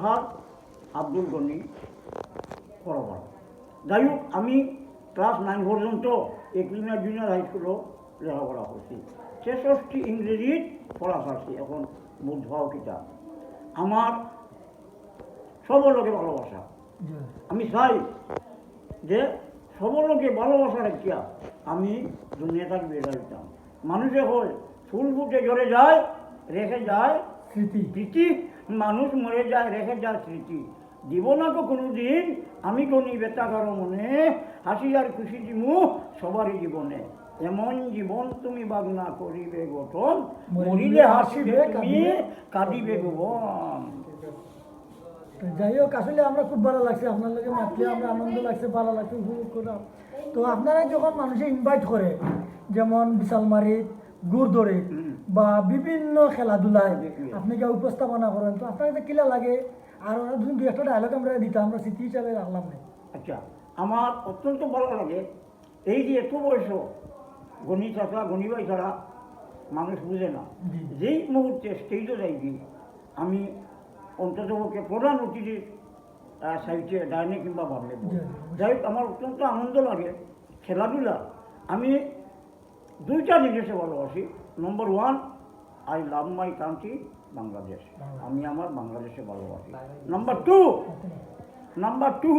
আলহার আব্দুল গনি করবার যাই হোক আমি ক্লাস নাইন পর্যন্ত একলিনা জুনিয়র হাই স্কুলও লেখাপড়া করছি। ছেষট্টি ইংরেজিত পড়া পারছি এখন বুধ ভাও কিতাব আমার সবার লোকে ভালোবাসা। আমি চাই যে সবার লোকে ভালোবাসা রাখিয়া আমি দুনিয়াটাকে বেড়ে দিতাম মানুষে হয় ফুল ফুটে ঝরে যায় রেখে যায় স্মৃতি। স্মৃতি মানুষ মরে যায় রেখে যায় স্মৃতি। দিব না তো কোনো দিন আমি গণি বেতা কারও মনে হাসি আর খুশি দিমু সবারই জীবনে। এমন জীবন তুমি বাগনা করিবে গঠন। মরিলে হাসিবে তুমি কাঁদিবে। ভুবন যাই হোক আসলে আমরা খুব ভালো লাগছে। আপনার লগে মাতলে আমরা আনন্দ লাগছে ভালো লাগছে উপভোগ করলাম। তো আপনারা যখন মানুষে ইনভাইট করে যেমন বিশালমারিত গুড়দরে হুম। বা বিভিন্ন খেলাধুলায় আপনি যা উপস্থাপনা করেন? তো আপনার কাছে কিলা লাগে? আর দুদিন দু একটা ডায়লগ আমরা দিতাম আমরা স্মৃতি হিসাবে রাখলাম না। আচ্ছা আমার অত্যন্ত ভালো লাগে এই যে এত বয়স গণি ছাড়া গণিবাই ছাড়া মানুষ বুঝে না। যেই মুহূর্তে স্টেজে যাইছি আমি অন্ততপক্ষে প্রধান অতিথির সাইডে ডাইনে কিংবা ভাবলে। যাই হোক আমার অত্যন্ত আনন্দ লাগে খেলাধুলা। আমি দুইটা জিনিসে ভালোবাসি। Number one I love my country Bangladesh আমি আমার বাংলাদেশে ভালোবাসি। নাম্বার টু নাম্বার টু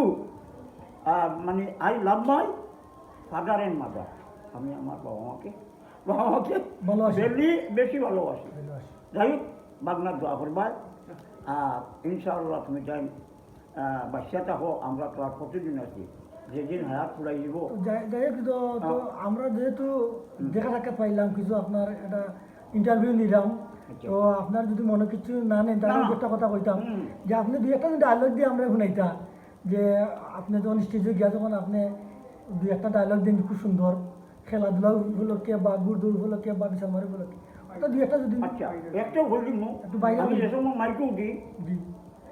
মানে I love my father and mother আমি আমার বাবা মাকে বাবা মাকে ভালোবাসি। বেশি বেশি ভালোবাসি। যাই হোক বাগনার দোয়া করবাই আর ইনশাআল্লাহ তুমি যাই বাচ্চা থাকো আমরা তো আর প্রতিদিন আছি। যেদিন হায়াত ফুরাই দিব তো যাই- তো আমরা যেহেতু দেখা সাক্ষাৎ পাইলাম কিছু আপনার একটা ইন্টারভিউ নিলাম। আচ্ছা। তো আপনার যদি মনে কিছু না নেন তাহলে। একটা কথা কইতাম। যে আপনি দুই একটা ডায়লগ দিয়ে আমরা শুনাইতা। যে আপনি যখন স্টেজে গিয়া যখন আপনি দুই একটা ডায়লগ দিন খুব সুন্দর। খেলাধুলা উপলক্ষে বা গুড়দুর উপলক্ষে বা বিশালমারি উপলক্ষে। ওটা দুই একটা যদি আচ্ছা বলি মু একটু বাইরে আমি। যে সময়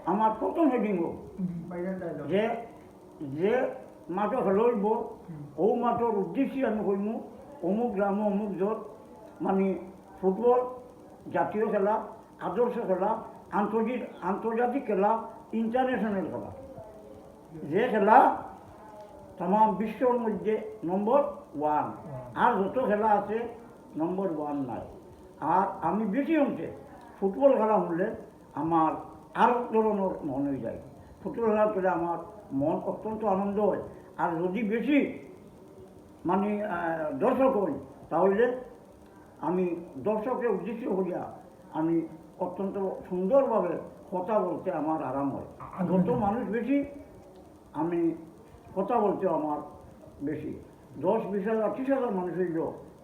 আমার প্রথম হেডিং যে যে মাঠ হলইব ও মাঠের উদ্দেশ্যে আমি কইমু অমুক গ্রাম অমুক জত মানে ফুটবল জাতীয় খেলা আদর্শ খেলা আন্তর্জাতিক আন্তর্জাতিক খেলা ইন্টারন্যাশনাল খেলা। যে খেলা তাম বিশ্বর মধ্যে নম্বর ওয়ান আর যত খেলা আছে নম্বর ওয়ান নাই। আর আমি বেশি অংশে ফুটবল খেলা হলে আমার আরও ধরনের মন যায়। ফুটবল খেলা পেলে আমার মন অত্যন্ত আনন্দ হয়। আর যদি বেশি মানে দর্শক হই তাহলে আমি দর্শকের উদ্দেশ্য হইয়া আমি অত্যন্ত সুন্দরভাবে কথা বলতে আমার আরাম হয়। যত মানুষ বেশি আমি কথা বলতে আমার বেশি। দশ বিশ হাজার ত্রিশ হাজার মানুষ হইল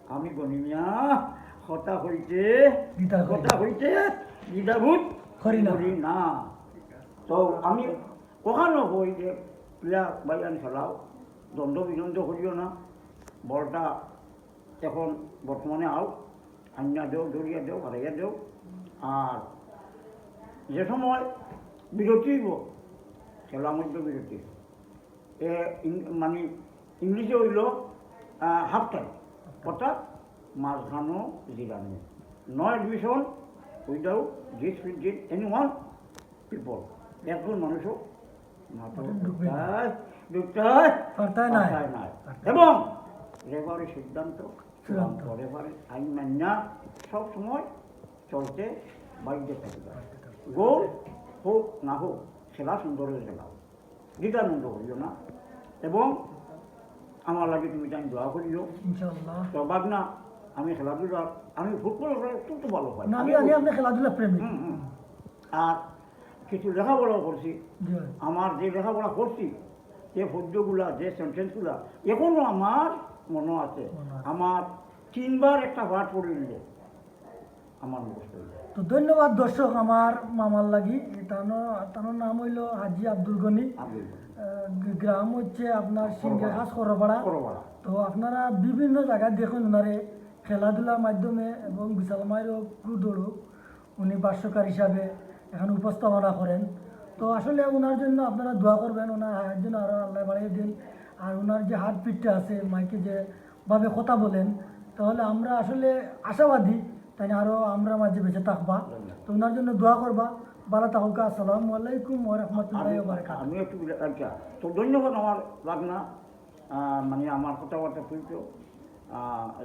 আমি গণিমিয়া কথা হইতে কথা হইতে না। করি না। তো আমি কখনো হই যে প্লেয়ার বাইয়ান খেলাও দ্বন্দ্ব বিদ্বন্দ্ব করিও না। বলটা এখন বর্তমানে আও আন্যা দেও দৌড়িয়া দেও হারাইয়া দেও। আর যে সময় বিরতি খেলার মধ্যে বিরতি। এ মানে ইংলিশে হইল হাফ টাইম অর্থাৎ মাঝখানো Zirani. No admission without this fifteen any one people একজন মানুষও নাই। এবং রেফারি সিদ্ধান্ত চূড়ান্ত। রেফারি আইন মান্যা সবসময় চলতে বাধ্য থাকবে গোল হোক না হোক খেলা সুন্দর হয়ে খেলাও। দ্বিধানন্দ করিও না। এবং আমার লাগে তুমি জানি দোয়া করিও। তো বাগনা আমি খেলাধুলা আমি ফুটবল অত্যন্ত ভালো পাই আমি আমি আপনি খেলাধুলা প্রেমী। আর কিছু লেখাপড়াও করছি। আমার যে লেখাপড়া করছি যে পদ্যগুলা যে সেন্টেন্সগুলা এখনও আমার মনে আছে। আমার তিনবার একটা পাঠ পড়ে নিলে আমার মুখস্থ তো ধন্যবাদ দর্শক আমার মামার লাগি। তার নাম হইল হাজি আব্দুল গনি। গ্রাম হচ্ছে আপনার খাস করপাড়া করবাড়া তো আপনারা বিভিন্ন জায়গায় দেখুন ওনারে খেলাধুলার মাধ্যমে এবং বিশাল মায়ের ক্রুদৌড় উনি ভাষ্যকার হিসাবে এখন উপস্থাপনা করেন। তো আসলে ওনার জন্য আপনারা দোয়া করবেন ওনার হায়ের জন্য আরও আল্লাহ বাড়িয়ে দিন। আর ওনার যে হাত পিঠটা আছে, মাইকে যেভাবে কথা বলেন, তাহলে আমরা আসলে আশাবাদী তাই আরও আমরা মাঝে বেঁচে থাকবা। তো ওনার জন্য দোয়া করবা। ভালো থাকুক, আসসালামু আলাইকুম ওয়া রাহমাতুল্লাহি ওয়া আমি একটু আচ্ছা তো ধন্যবাদ আমার লাগনা। মানে আমার কথাবার্তা তুলছ।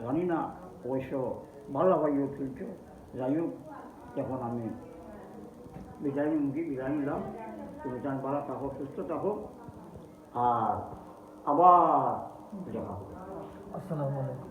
জানি না, অবশ্য ভালো লাগাইও তুলছ। যাই হোক, এখন আমি বিদায় মুখী বিদায় নিলাম। তুমি যান ভালো থাকো, সুস্থ থাকো। আর আবার দেখা হবে। আসসালামু আলাইকুম।